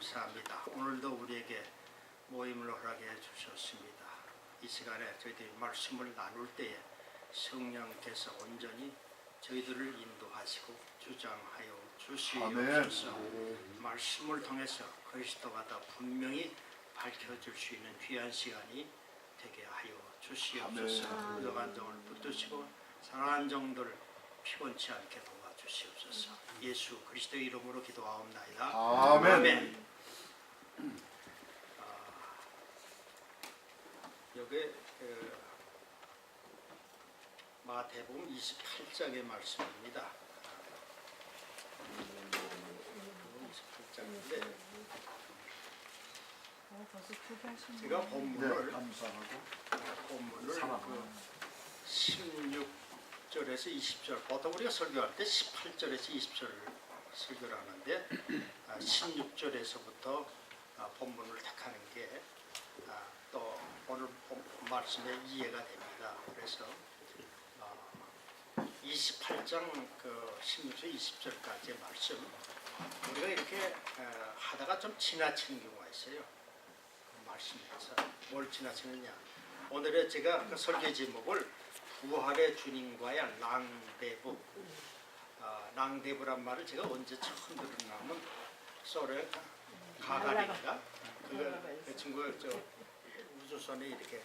감사합니다. 오늘도 우리에게 모임을 허락해 주셨습니다. 이 시간에 저희들이 말씀을 나눌 때에 성령께서 온전히 저희들을 인도하시고 주장하여 주시옵소서. 말씀을 통해서 그리스도가 더 분명히 밝혀질 수 있는 귀한 시간이 되게 하여 주시옵소서. 아멘. 부족한 종을 붙드시고 사랑하는 종들 피곤치 않게 도와주시옵소서. 예수 그리스도 이름으로 기도하옵나이다. 아멘. 아, 여기 그, 마태복음 28장의 말씀입니다. 28장인데 어, 벌써 포기하시는 제가 네, 본문을 감사하고 본문을 사랑. 그 16절에서 20절 보통 우리가 설교할 때 18절에서 20절을 설교를 하는데 아, 16절에서부터 아, 본문을 택하는 게 또 오늘 본- 말씀에 이해가 됩니다. 그래서 아, 28장 그 16절 20절까지의 말씀 우리가 이렇게 어, 하다가 좀 지나치는 경우가 있어요. 그 말씀에서 뭘 지나치느냐 오늘의 제가 그 설계 제목을 부활의 주님과의 랑데부 아, 랑데부란 말을 제가 언제 처음 들었냐면 소련 가 가린가 그, 그 친구가 저 우주선에 이렇게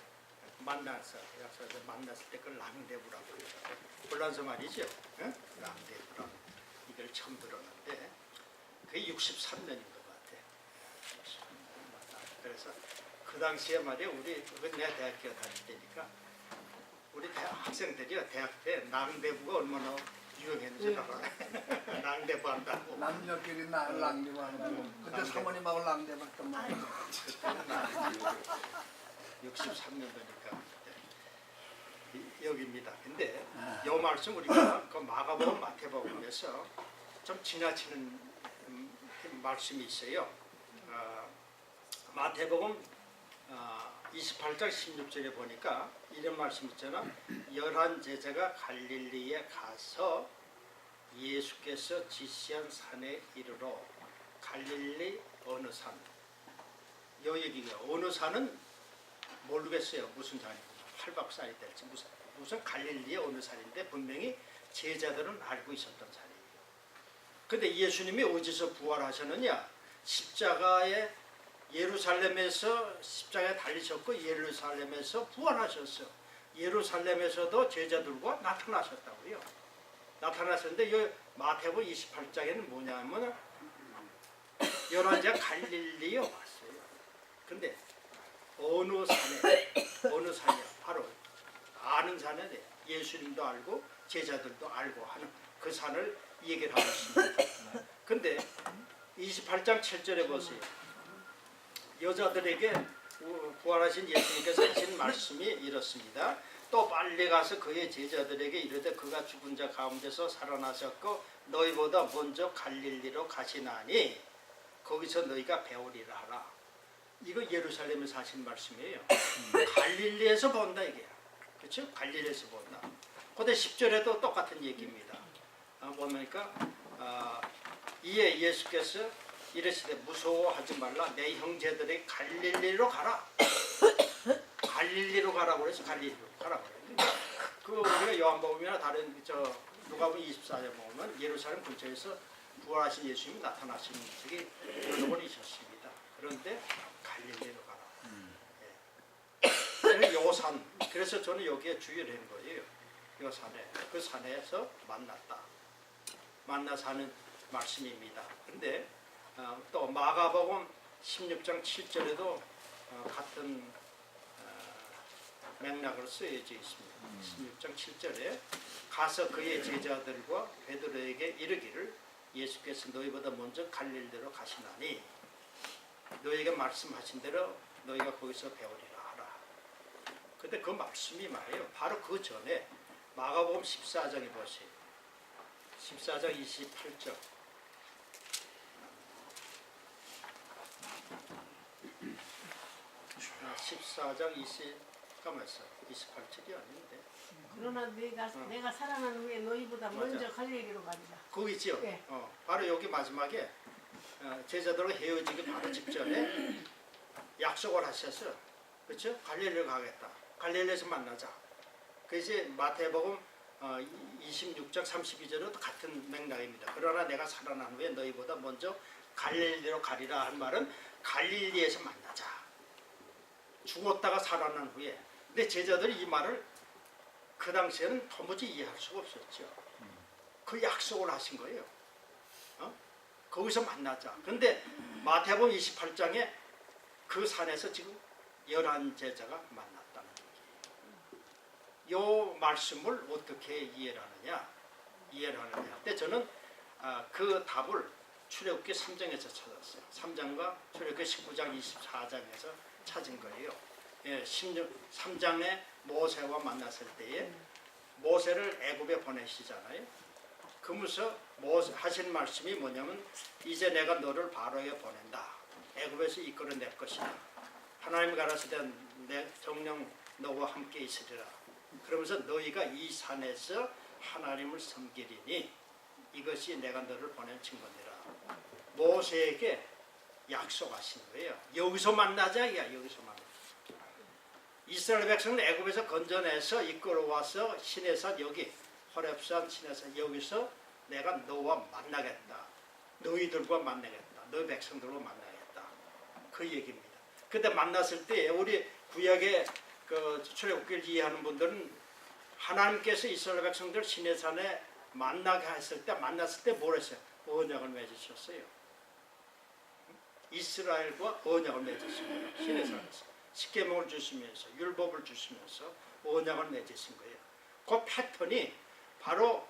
만나서 약속해서 만났을 때 그걸 랑데부라고 그래요 불란서 말이죠? 예? 랑데부라. 이걸 처음 들었는데 그게 63년인 것 같아. 그래서 그 당시에 말이야 우리 그건 내가 대학교 다닐 때니까 우리 대학 학생들이요 대학 때 낭대부가 얼마나 유행했는지 알아 낭대부 한다고. 남녀끼리 나 랑대하고 그때 사모님하고 랑대봤던 말. 그때는 나 63년도니까 여기입니다. 근데 이 말씀 우리가 그 마가복음 마태복음에서 좀 지나치는 음, 말씀이 있어요. 어, 마태복음 어, 28장 16절에 보니까 이런 말씀 있잖아. 열한 제자가 갈릴리에 가서 예수께서 지시한 산에 이르러 갈릴리 어느 산. 요 얘기가 어느 산은 모르겠어요. 무슨 산이 팔박산이 될지 무슨 무슨 갈릴리의 어느 산인데 분명히 제자들은 알고 있었던 산이에요. 근데 예수님이 어디서 부활하셨느냐? 십자가에 예루살렘에서 십자가에 달리셨고 예루살렘에서 부활하셨어. 예루살렘에서도 제자들과 나타나셨다고요. 나타나셨는데 이 마태복음 28장에는 뭐냐면 열한자 갈릴리에 왔어요. 근데 어느 산에 어느 산이야? 바로 아는 산에 돼. 예수님도 알고 제자들도 알고 하는 그 산을 얘기를 하고 있습니다. 근데 28장 7절에 보세요. 여자들에게 부- 부활하신 예수님께서 하신 말씀이 이렇습니다. 또 빨리 가서 그의 제자들에게 이르되 그가 죽은 자 가운데서 살아나셨고 너희보다 먼저 갈릴리로 가시나니 거기서 너희가 배우리라 하라. 이거 예루살렘에서 하신 말씀이에요. 갈릴리에서 본다 이게. 그렇죠? 갈릴리에서 본다. 근데 10절에도 똑같은 얘기입니다. 아, 보니까 아, 이에 예수께서 이르시되 무서워하지 말라 내 형제들이 갈릴리로 가라. 갈릴리로 가라고 그래서 갈릴리로 가라고 그래요. 그 우리가 요한복음이나 다른 저 누가복음 24장 보면 예루살렘 근처에서 부활하신 예수님이 나타나신 적이 여러 번 있었습니다. 그런데 갈릴리로 가라. 예. 그래서 요산. 그래서 저는 여기에 주의를 한 거예요. 요 산에 그 산에서 만났다. 만나서 하는 말씀입니다. 근데 어, 또 마가복음 16장 7절에도 어, 같은 어, 맥락으로 쓰여져 있습니다. 16장 7절에 가서 그의 제자들과 베드로에게 이르기를 예수께서 너희보다 먼저 갈릴리로 가시나니 너희에게 말씀하신 대로 너희가 거기서 배우리라 하라. 근데 그 말씀이 말이에요. 바로 그 전에 마가복음 14장에 보세요. 14장 28절. 14장 20 가만있어 28절이 아닌데 그러나 내가 응. 내가 살아난 후에 너희보다 맞아. 먼저 갈릴리로 가리라. 거기 있지요? 네. 어, 바로 여기 마지막에 어, 어, 제자들과 헤어지기 바로 직전에 약속을 하셨어요. 그렇죠? 갈릴리로 가겠다. 갈릴리에서 만나자. 그래서 마태복음 어, 26장 32절은 같은 맥락입니다. 그러나 내가 살아난 후에 너희보다 먼저 갈릴리로 가리라 한 말은 갈릴리에서 만나자. 죽었다가 살아난 후에. 근데 제자들이 이 말을 그 당시에는 도무지 이해할 수가 없었죠. 그 약속을 하신 거예요. 어? 거기서 만나자. 근데 마태복음 28장에 그 산에서 지금 열한 제자가 만났다는 얘기예요. 이 말씀을 어떻게 이해를 하느냐? 이해를 하느냐? 근데 저는 아, 그 답을 출애굽기 3장에서 찾았어요. 3장과 출애굽기 19장 24장에서 찾은 거예요. 예, 16, 3장에 모세와 만났을 때에 모세를 애굽에 보내시잖아요. 그러면서 모세 하신 말씀이 뭐냐면 이제 내가 너를 바로에 보낸다. 애굽에서 이끌어낼 것이다. 하나님 가라사대 내 정령 너와 함께 있으리라. 그러면서 너희가 이 산에서 하나님을 섬기리니 이것이 내가 너를 보낸 증거니라. 모세에게 약속하신 거예요. 여기서 만나자 야 여기서 만나. 이스라엘 백성은 애굽에서 건져내서 이끌어와서 시내산 여기 호렙산 시내산 여기서 내가 너와 만나겠다. 너희들과 만나겠다. 너희 백성들과 만나겠다. 그 얘기입니다. 근데 만났을 때 우리 구약의 그 출애굽기를 이해하는 분들은 하나님께서 이스라엘 백성들 시내산에 만나게 했을 때 만났을 때 뭘 했어요? 언약을 맺으셨어요. 이스라엘과 언약을 맺으신 거예요. 시내산에서 십계명을 주시면서 율법을 주시면서 언약을 맺으신 거예요. 그 패턴이 바로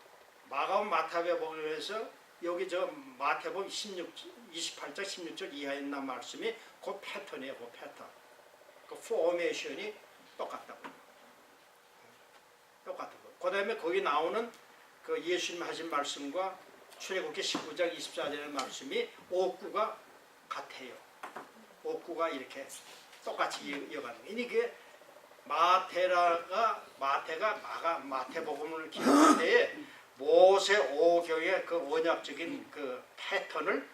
마가음 마타베복음에서 여기 저 마태복음 16 28장 16절 이하에 있는 말씀이 그 패턴이에요. 그 패턴. 그 포메이션이 똑같다고. 똑같다고. 그다음에 거기 나오는 그 예수님 하신 말씀과 출애굽기 19장 24절의 말씀이 옥구가 같아요. 옥구가 이렇게 똑같이 이어- 이어가는. 이게 마테라가 마태가 마가 마태복음을 기록할 때에 모세 오경의 그 원약적인 그 패턴을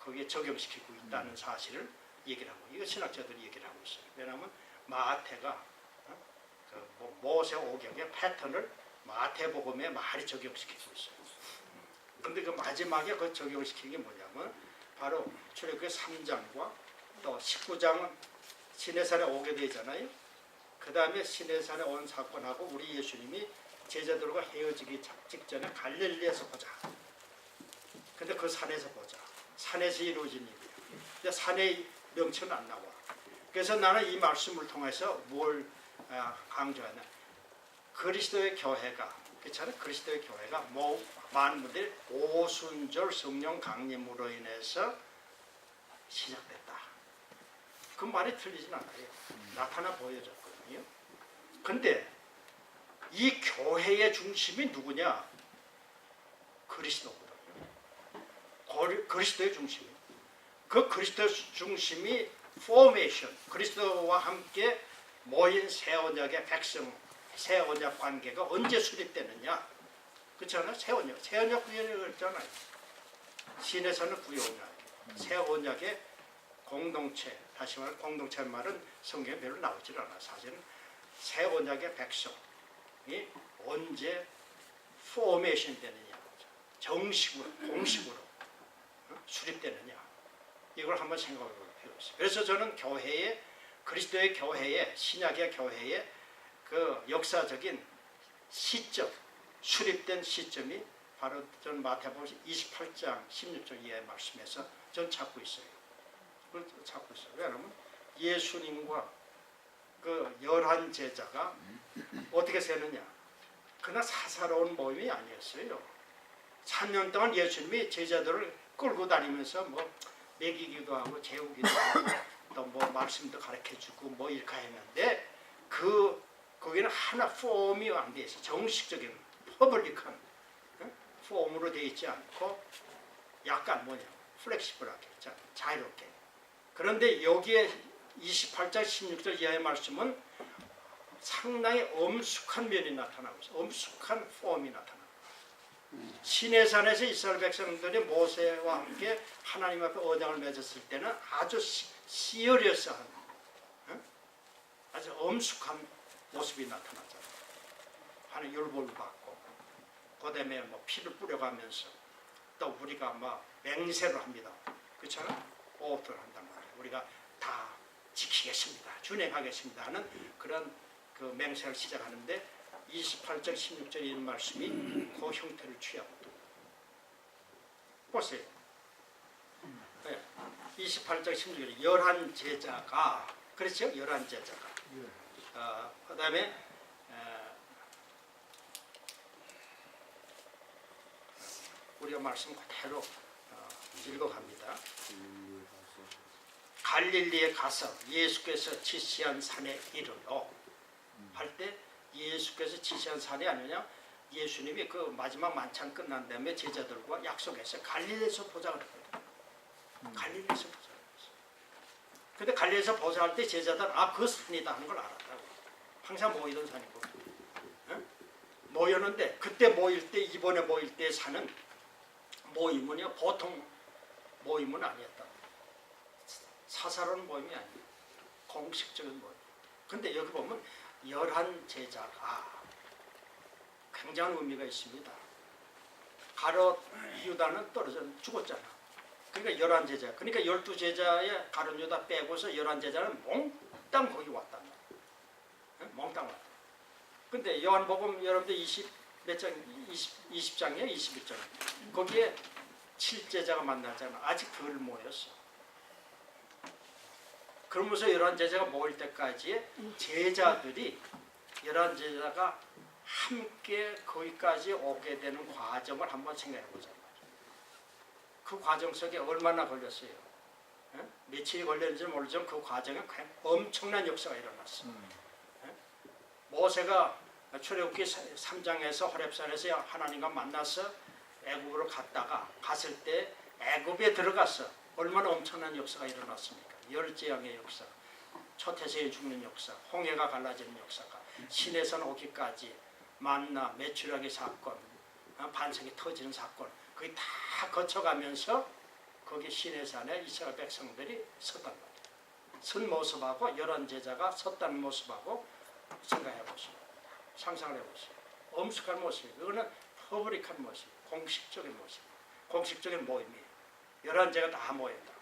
거기에 적용시키고 있다는 사실을 얘기를 하고 이거 신학자들이 얘기를 하고 있어요. 왜냐하면 마태가 어? 그 모- 모세 오경의 패턴을 마태복음에 많이 적용시키고 있어요. 근데 그 마지막에 그 적용시킨 게 뭐냐면 바로 출애굽기 3장과 또 19장은 시내산에 오게 되잖아요. 그 다음에 시내산에 온 사건하고 우리 예수님이 제자들과 헤어지기 직전에 갈릴리에서 보자. 근데 그 산에서 보자. 산에서 이루어진 일이야. 근데 산의 명칭은 안 나와. 그래서 나는 이 말씀을 통해서 뭘 아, 강조하냐. 그리스도의 교회가 그렇잖아요. 그리스도의 교회가 뭐 많은 분들이 오순절 성령 강림으로 인해서 시작됐다. 그 말이 틀리진 않아요. 나타나 보여졌거든요. 근데 이 교회의 중심이 누구냐? 그리스도거든요. 그리스도의 중심. 그 그리스도 중심이 포메이션, 그리스도와 함께 모인 새 언약의 백성, 새 언약 관계가 언제 수립되느냐? 그렇잖아요. 새 언약, 새 언약 구현을 했잖아요. 신에서는 구현이야. 새 언약의 공동체, 다시 말해 공동체 말은 성경에 별로 나오질 않아. 사실은 새 언약의 백성이 언제 포메이션 되느냐, 정식으로, 공식으로 어? 수립되느냐, 이걸 한번 생각해 볼 필요가 있어요. 그래서 저는 교회의 그리스도의 교회의 신약의 교회의 그 역사적인 시점, 수립된 시점이 바로 전 마태복음 28장 16절 이하의 말씀에서 전 찾고 있어요. 그걸 찾고 있어요. 왜냐하면 예수님과 그 열한 제자가 어떻게 세느냐? 그날 사사로운 모임이 아니었어요. 3년 동안 예수님이 제자들을 끌고 다니면서 뭐 먹이기도 하고 재우기도 하고 또 뭐 말씀도 가르쳐 주고 뭐 이렇게 했는데 그 거기는 하나 폼이 안 돼 있어. 정식적인 퍼블릭한 어? 폼으로 돼 있지 않고 약간 뭐냐 플렉시블하게 자, 자유롭게. 그런데 여기에 28장 16절 이하의 말씀은 상당히 엄숙한 면이 나타나고 있어. 엄숙한 폼이 나타나고. 시내산에서 이스라엘 백성들이 모세와 함께 하나님 앞에 언약을 맺었을 때는 아주 시, 시어리어스한 응? 아주 엄숙한 모습이 나타나잖아요. 하나님 율법을 받고 그다음에 뭐 피를 뿌려가면서 또 우리가 막 맹세를 합니다. 그렇잖아요. 오토를 한단 말이에요. 우리가 다 지키겠습니다. 준행하겠습니다 하는 그런 그 맹세를 시작하는데 28절 16절에 있는 말씀이 그 형태를 취합니다. 보세요. 네. 28절 16절에 열한 제자가 그렇죠? 열한 제자가 어, 그 다음에 우리가 말씀 그대로 어, 읽어갑니다. 갈릴리에 가서 예수께서 지시한 산에 이르러 할 때 예수께서 지시한 산이 아니냐 예수님이 그 마지막 만찬 끝난 다음에 제자들과 약속해서 갈릴리에서 보자 그랬거든요. 갈릴리에서 보자 그랬어요. 근데 갈릴리에서 보자 할 때 제자들 아그 산이다 하는 걸 알았다고. 항상 모이던 산이고. 응? 모였는데 그때 모일 때 이번에 모일 때 산은 모임은요 보통 모임은 아니었다. 사사로운 모임이 아니에요. 공식적인 모임. 근데 여기 보면 열한 제자가 굉장한 의미가 있습니다. 가롯 유다는 떨어져 죽었잖아. 그러니까 열한 제자. 그러니까 열두 제자의 가롯 유다 빼고서 열한 제자는 몽땅 거기 왔단 말이야. 응? 몽땅 왔다. 근데 요한복음 여러분들 20 몇 장, 20, 20장이에요? 21장. 거기에 칠제자가 만나잖아. 아직 덜 모였어. 그러면서 열한 제자가 모일 때까지 제자들이 열한 제자가 함께 거기까지 오게 되는 과정을 한번 생각해 보자. 그 과정 속에 얼마나 걸렸어요? 예? 며칠이 걸렸는지 모르지만 그 과정에 굉- 엄청난 역사가 일어났어. 예? 모세가 출애굽기 3장에서 호렙산에서 하나님과 만나서 애굽으로 갔다가 갔을 때 애굽에 들어갔어. 얼마나 엄청난 역사가 일어났습니까? 열재앙의 역사, 초태세에 죽는 역사, 홍해가 갈라지는 역사가 신에서 오기까지 만나 매출하기 사건, 어, 반석이 터지는 사건, 그게 다 거쳐가면서 거기 시내산에 이스라엘 백성들이 섰단 말이에요. 선 모습하고 열한 제자가 섰다는 모습하고 생각해 보시오. 상상을 해 보시오. 엄숙한 모습, 이거는 퍼블릭한 모습, 공식적인 모습, 공식적인 모임이에요. 열한 제가 다 모였다.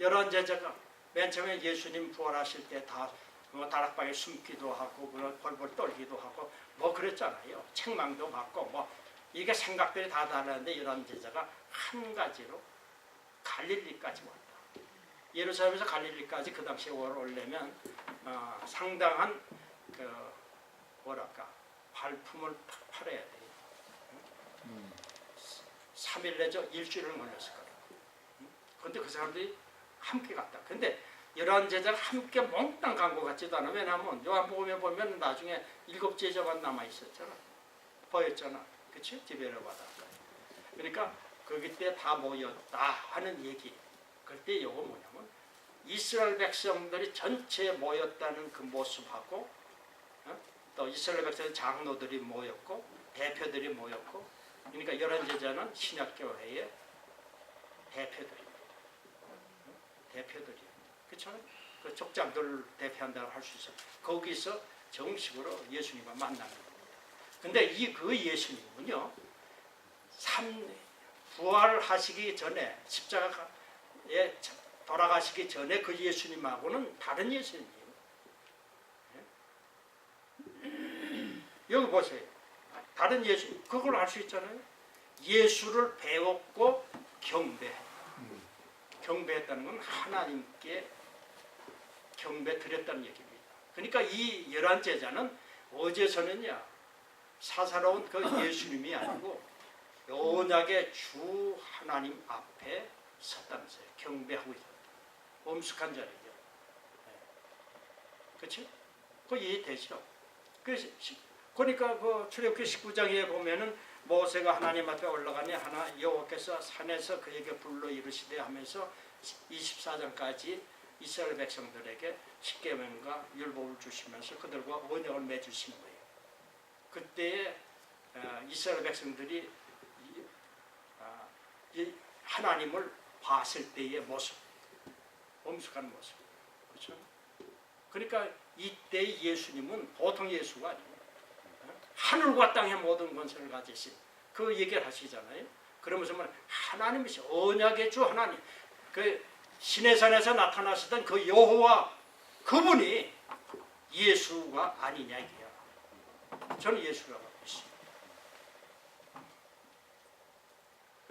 열한 제자가 맨 처음에 예수님 부활하실 때다 뭐 다락방에 숨기도 하고 뭐 벌벌 떨기도 하고 뭐 그랬잖아요. 책망도 받고 뭐 이게 생각들이 다 다르는데 열한 제자가 한 가지로 갈릴리까지 왔다. 예루살렘에서 갈릴리까지 그 당시에 올려면 어, 상당한 그 뭐랄까 발품을 파- 팔아야 돼요. 3일 내죠 일주일은 걸렸을 거예요. 그런데 그 사람들이 함께 갔다. 근데 열한 제자가 함께 몽땅 간 것 같지도 않아. 왜냐하면 요한복음에 보면 나중에 일곱 제자가 남아 있었잖아. 보였잖아. 그치? 디베르 바닷가. 그러니까 거기 때 다 모였다 하는 얘기. 그때 요거 뭐냐면 이스라엘 백성들이 전체에 모였다는 그 모습하고 어? 또 이스라엘 백성 장로들이 모였고 대표들이 모였고 그러니까 열한 제자는 신약 교회의 대표들입니다. 대표들이요. 그렇죠? 그 족장들 대표한다고 할 수 있어요. 거기서 정식으로 예수님과 만나는 겁니다. 근데 이 그 예수님은요, 삼 부활하시기 전에 십자가에 돌아가시기 전에 그 예수님하고는 다른 예수님이에요. 예? 여기 보세요. 다른 예수, 그걸 알 수 있잖아요. 예수를 배웠고 경배. 경배했다는 건 하나님께 경배 드렸다는 얘기입니다. 그러니까 이 열한 제자는 어제서는요 사사로운 그 예수님이 아니고 언약의 주 하나님 앞에 섰다면서요. 경배하고 있었다. 엄숙한 자리죠. 그렇죠? 그 이해되죠? 그래서 시- 그러니까 그 출애굽기 19장에 보면은 모세가 하나님 앞에 올라가니 하나 여호와께서 산에서 그에게 불러 이르시되 하면서 24장까지 이스라엘 백성들에게 십계명과 율법을 주시면서 그들과 언약을 맺으신 거예요. 그때에 어, 이스라엘 백성들이 이 하나님을 봤을 때의 모습, 엄숙한 모습, 그렇죠? 그러니까 이때 예수님은 보통 예수가 아니에요. 어? 하늘과 땅의 모든 권세를 가지신 그 얘기를 하시잖아요. 그러면서 뭐 하나님이시 언약의 주 하나님, 그 신의 산에서 나타나시던 그 여호와 그분이 예수가 아니냐 이게야. 저는 예수라고.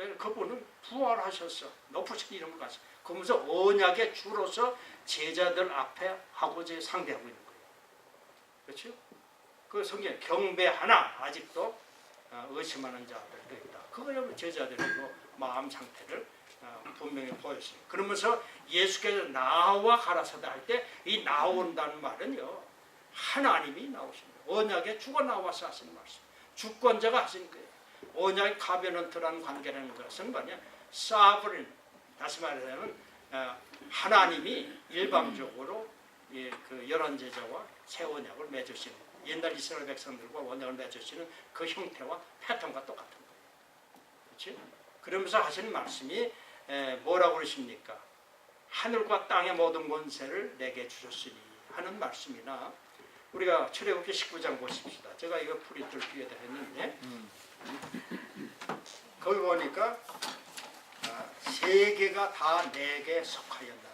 그래서 그분은 부활하셔서 높으신 이름을 가서 그러면서 언약의 주로서 제자들 앞에 하고 제 상대하고 있는 거예요. 그렇죠? 그 성경 경배 하나 아직도 어, 의심하는 자들도 있다. 그거는 제자들이고 마음 상태를 어, 분명히 보였어요. 그러면서 예수께서 나와 가라사대 할 때 이 나온다는 말은요 하나님이 거예요. 언약에 주가 나와서 하시는 말씀. 주권자가 하신 거예요. 언약의 가변헌트라는 관계라는 것은 뭐냐? 사브린 다시 말하자면 어, 하나님이 일방적으로 예, 그 열한 제자와 새 언약을 맺으시는 옛날 이스라엘 백성들과 언약을 맺으시는 그 형태와 패턴과 똑같은 거예요. 그렇지? 그러면서 하시는 말씀이 에, 뭐라고 그러십니까? 하늘과 땅의 모든 권세를 내게 주셨으니 하는 말씀이나 우리가 출애굽기 19장 보십시다. 제가 이거 프린트를 뒤에다 했는데 거기 보니까 아, 세 개가 다 내게 속하였나.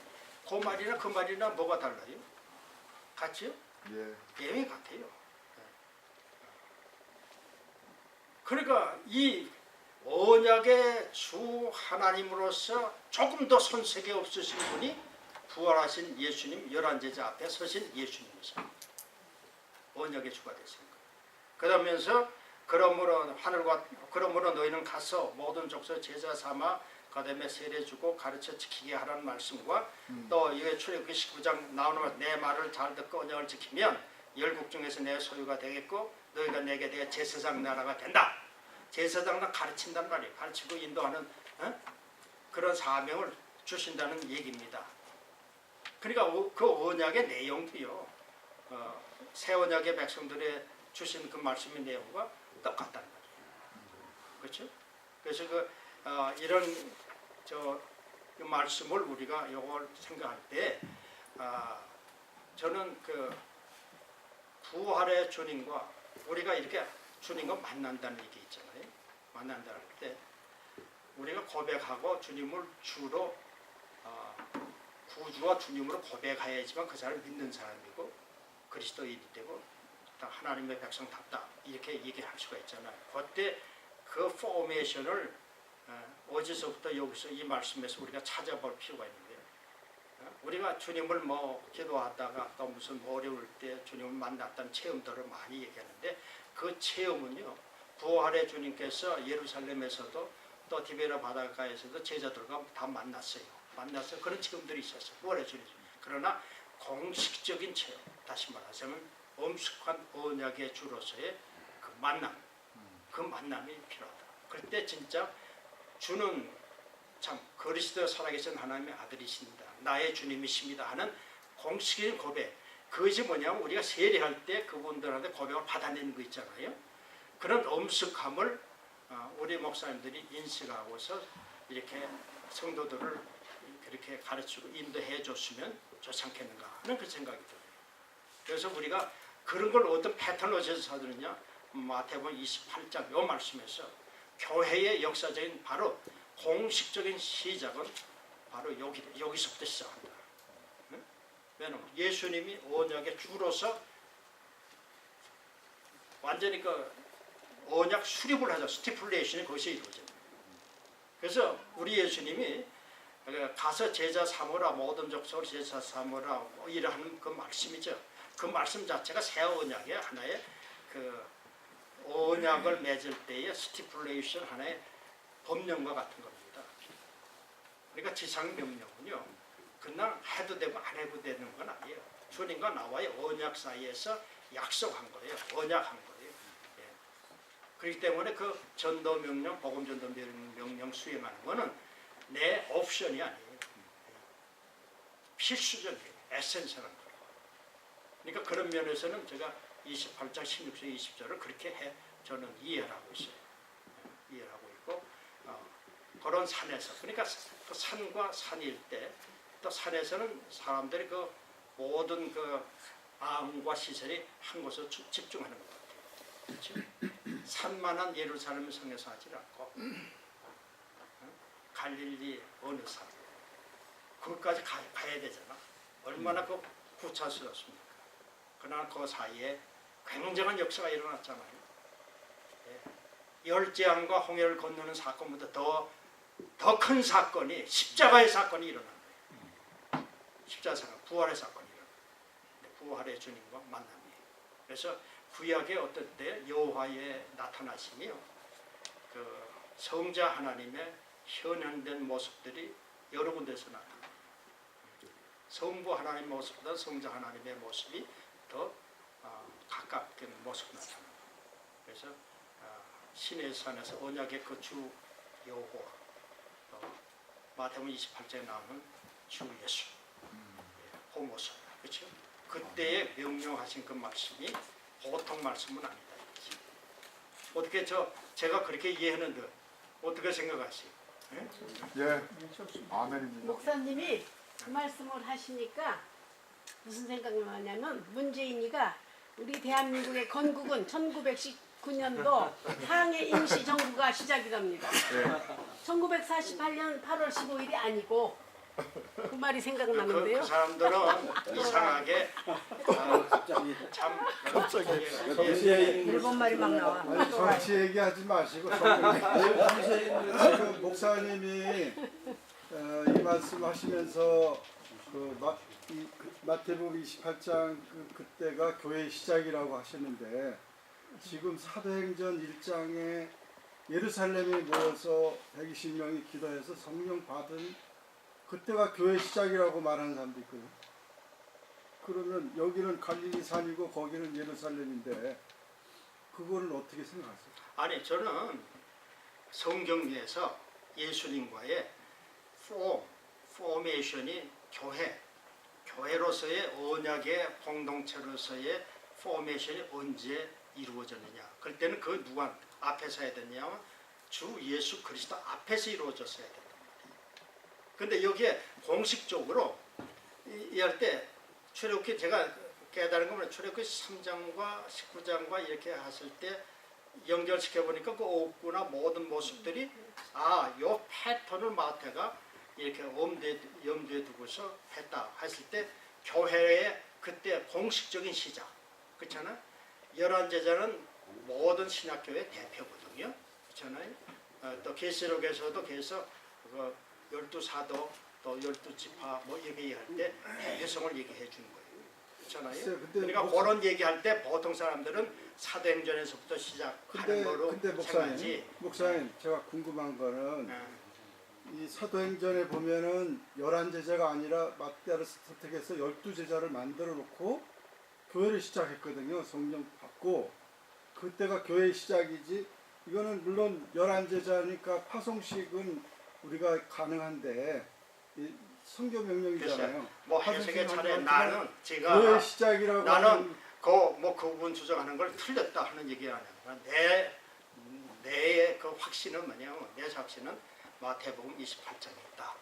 그 말이나 그 말이나 뭐가 달라요? 같지요? 예. 내용이 같아요. 그러니까 이 언약의 주 하나님으로서 조금 더 손색이 없으신 분이 부활하신 예수님 열한 제자 앞에 서신 예수님이십니다. 언약의 주가 되신 거예요. 그러면서 그러므로 하늘과 그러므로 너희는 가서 모든 족속 제자 삼아 그다음에 세례 주고 가르쳐 지키게 하라는 말씀과 또 이게 출애굽기 19장 나오는 내 말을 잘 듣고 언약을 지키면 열국 중에서 내 소유가 되겠고 너희가 내게 대해 제사장 나라가 된다. 제사장은 가르친단 말이에요. 가르치고 인도하는 어? 그런 사명을 주신다는 얘기입니다. 그러니까 오- 그 언약의 내용도요. 어, 새 언약의 백성들의 주신 그 말씀의 내용과 똑같단 말이에요. 그렇죠? 그래서 그 어, 이런 저이 말씀을 우리가 이걸 생각할 때 아, 저는 그 부활의 주님과 우리가 이렇게 주님과 만난다는 얘기 있잖아요. 만난다 할때 우리가 고백하고 주님을 주로 어, 구주와 주님으로 고백해야지만 그 사람을 믿는 사람이고 그리스도인이 되고 딱 하나님의 백성답다 이렇게 얘기할 수가 있잖아요. 그때 그 포메이션을 어, 어디서부터 여기서 이 말씀에서 우리가 찾아볼 필요가 있는 거예요. 어, 우리가 주님을 뭐 기도하다가 또 무슨 뭐 어려울 때 주님을 만났다는 체험들을 많이 얘기하는데 그 체험은요 부활의 주님께서 예루살렘에서도 또 디베라 바닷가에서도 제자들과 다 만났어요. 만나서 그런 체험들이 있었어요. 부활의 주님. 그러나 공식적인 체험, 다시 말하자면 엄숙한 언약의 주로서의 그 만남, 그 만남이 필요하다. 그때 진짜 주는 참 그리스도 살아계신 하나님의 아들이십니다. 나의 주님이십니다 하는 공식적인 고백. 그것이 뭐냐면 우리가 세례할 때 그분들한테 고백을 받아내는 거 있잖아요. 그런 엄숙함을 어, 우리 목사님들이 인식하고서 이렇게 성도들을 그렇게 가르치고 인도해 줬으면 좋지 않겠는가 하는 그 생각이 들어요. 그래서 우리가 그런 걸 어떤 어디서 찾느냐 마태복음 28장 요 말씀에서 교회의 역사적인 바로 공식적인 시작은 바로 여기 여기서부터 시작한다. 응? 왜냐면 예수님이 언약의 주로서 완전히 그 언약 수립을 하자 스티플레이션이 그것이 이루어져. 그래서 우리 예수님이 그 가서 제자 삼으라 모든 족속을 제자 삼으라 뭐 이러한 그 말씀이죠. 그 말씀 자체가 새 언약의 하나의 그 언약을 맺을 때의 스티플레이션 하나의 법령과 같은 겁니다. 그러니까 지상 명령은요, 그냥 해도 되고 안 해도 되는 건 아니에요. 주님과 나와의 언약 사이에서 약속한 거예요. 언약한 거예요. 예. 그렇기 때문에 그 전도 명령, 복음 전도 명령 수행하는 거는 내 옵션이 아니에요. 필수적이에요. 에센셜한 거예요. 그러니까 그런 면에서는 제가 28장 16절 20절을 그렇게 해 저는 이해를 하고 있어요. 예, 이해를 하고 있고 어, 그런 산에서 그러니까 그 산과 산일 때 또 산에서는 사람들이 그 모든 그 마음과 시설이 한 주- 집중하는 것 같아요. 그렇죠? 산만한 예루살렘 성에서 하지 않고 어? 갈릴리 어느 산 거기까지 가, 가야 되잖아. 얼마나 그 구차스럽습니까? 그러나 그 사이에 굉장한 역사가 일어났잖아요. 예. 열재앙과 홍해를 건너는 사건보다 더 더 큰 사건이 십자가의 사건이 일어난 거예요. 십자가 사건, 부활의 사건이 일어난 거예요. 부활의 주님과 만남이. 그래서 구약의 어떤 때 여호와의 나타나심이요. 그 성자 하나님의 현현된 모습들이 여러 군데서 나타나요. 성부 하나님 모습보다 성자 하나님의 모습이 더 어, 가깝게 모습 나타나요. 그래서 어, 신의 산에서 언약의 그 주 여호와 또 마태복음 28장에 나오는 주 예수 예, 그 그렇죠? 그때에 명령하신 그 말씀이 보통 말씀은 아니다. 어떻게 저 제가 그렇게 이해하는데 어떻게 생각하세요? 예? 예, 아멘입니다. 목사님이 그 말씀을 하시니까 무슨 생각이 나냐면 문재인이가 우리 대한민국의 건국은 1919년도 항해 임시 정부가 시작이랍니다. 예, 1948년 8월 15일이 아니고 그 말이 그, 생각나는데요. 그 사람들은 이상하게 어, 참 예, 일본 말이 막 나와. 아니 정치 얘기하지 마시고 지금 목사님이 어, 이 말씀하시면서 그, 마, 이, 그 마태복음 28장 그, 그때가 교회 시작이라고 하셨는데 지금 사도행전 1장에 예루살렘에 모여서 120명이 기도해서 성령 받은 그때가 교회 시작이라고 말하는 사람도 있거든요. 그러면 여기는 갈릴리 산이고 거기는 예루살렘인데 그거는 어떻게 생각하세요? 아니 저는 성경에서 예수님과의 포 포메이션이 교회 교회로서의 언약의 공동체로서의 포메이션이 언제 이루어졌느냐. 그럴 때는 그 누가 앞에서 해야 되냐면 주 예수 그리스도 앞에서 이루어졌어야 말이에요 근데 여기에 공식적으로 이할 때 출애굽기 제가 깨달은 거는 출애굽기 3장과 19장과 이렇게 했을 때 연결시켜 보니까 그 옥구나 모든 모습들이 아, 요 패턴을 마태가 이렇게 염두에, 염두에 두고서 했다 했을 때 교회의 그때 공식적인 시작 그렇잖아요. 열한 제자는 모든 신학교의 대표거든요. 그렇잖아요. 어, 또 계시록에서도 그래서 그 열두 사도 또 열두 지파 뭐 얘기할 때 대표성을 얘기해 주는 거예요. 그렇잖아요. 그러니까 목사- 그런 얘기할 때 보통 사람들은 사도행전에서부터 시작하는 근데 거로 근데 목사님, 생각하지. 목사님 제가 궁금한 거는 어, 이 사도행전에 보면은 열한 제자가 아니라 마태를 선택해서 열두 제자를 만들어 놓고 교회를 시작했거든요. 성령 받고 그때가 교회 시작이지. 이거는 물론 열한 제자니까 파송식은 우리가 가능한데 이 성교 명령이잖아요. 뭐 해석의 차례 나는 교회 제가 시작이라고 나는 그뭐 그분 주장하는 걸 틀렸다 하는 얘기 아니야. 내 내의 그 확신은 뭐냐면 내 확신은 마태복음 28장에 있다.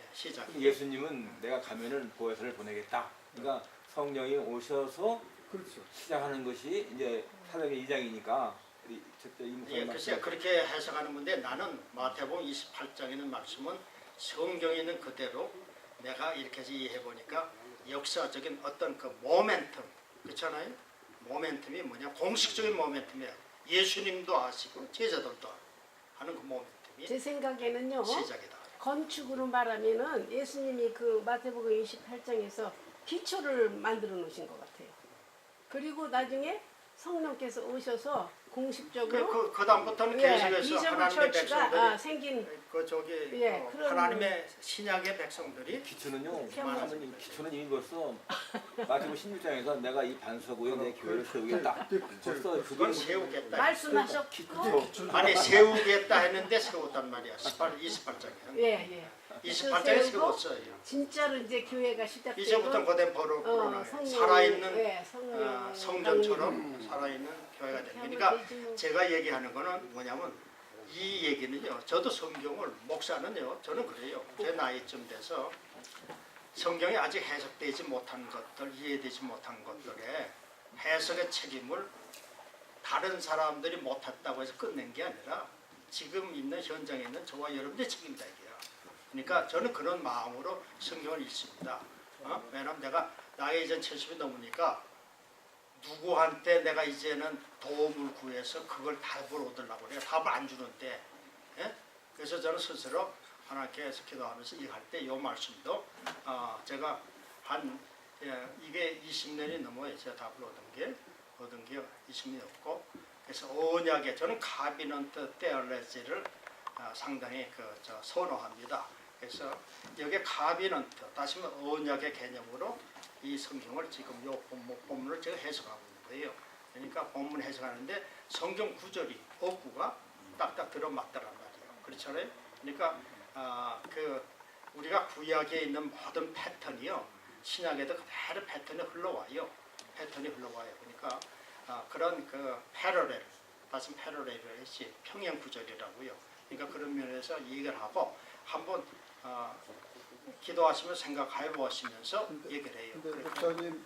예, 시작. 예수님은 내가 가면은 보혜사를 보내겠다. 그러니까 성령이 오셔서 그렇죠. 시작하는 것이 이제 사도행 2장이니까 우리 저때 예, 글쎄 그렇게 해석하는 건데 나는 마태복음 28장에 있는 말씀은 성경에 있는 그대로 내가 이렇게 이해해 보니까 역사적인 어떤 그 모멘텀 그렇잖아요. 모멘텀이 뭐냐 공식적인 모멘텀이에요. 예수님도 아시고 제자들도 하는 그 모멘텀이 제 생각에는요. 시작이다. 건축으로 말하면은 예수님이 그 마태복음 28장에서 기초를 만들어 놓으신 것 같아요. 그리고 나중에 성령께서 오셔서 그, 공식적으로 그, 그 다음부터는 예, 계속해서 하나님의 처치가 백성들이 아, 생긴 그 저기 예, 어, 그런- 하나님의 신약의 백성들이 기초는요. 하나님 기초는 이미 벌써 마태복음 16장에서 내가 이 반석으에 내 교회를 세우겠다. 벌써 그건 세우겠다. 말씀하셨고 기초. 아니 세우겠다 했는데 세웠단 말이야. 18, 28장에. 예, 예. 28장에 세우고 세웠어요. 진짜로 이제 교회가 시작되고 이제부터 거대 버로 어, 불어나요. 성령, 살아있는 예, 성령 어, 성전처럼 살아있는 교회가 하면 그러니까. 제가 얘기하는 거는 뭐냐면 이 얘기는요. 저도 성경을 목사는요. 저는 그래요. 제 나이쯤 돼서 성경이 아직 해석되지 못한 것들, 이해되지 못한 것들에 해석의 책임을 다른 사람들이 못했다고 해서 끝낸 게 아니라 지금 있는 현장에 있는 저와 여러분들의 책임이다 이게요. 그러니까 저는 그런 마음으로 성경을 읽습니다. 어? 왜냐하면 내가 나이 이제 70이 넘으니까 누구한테 내가 이제는 도움을 구해서 그걸 답을 얻으려고 그래요. 답을 안 주는데. 예? 그래서 저는 스스로 하나님께서 기도하면서 일할 때 이 말씀도 어, 제가 한 예, 이게 20년이 넘어요. 제가 답을 얻은 게 얻은 게 20년이 없고 그래서 언약에 저는 카비넌트 테올레지를 어, 상당히 그 저 선호합니다. 그래서 여기 카비넌트 다시 말해 언약의 개념으로 이 성경을 지금 요 본문, 본문 을 제가 해석하고 있는 거예요. 그러니까 본문 해석하는데 성경 구절이 어구가 딱딱 들어맞더란 말이에요. 그렇잖아요. 그러니까 아, 그 우리가 구약에 있는 모든 패턴이요 신약에도 그대로 패턴이 흘러와요. 패턴이 흘러와요. 그러니까 아, 그런 그 패러렐 다시 패러렐을 했지 평행 구절이라고요. 그러니까 그런 면에서 얘기를 하고 한번 아, 기도하시면 생각해 보시면서 얘기를 해요. 근데 그러니까 목사님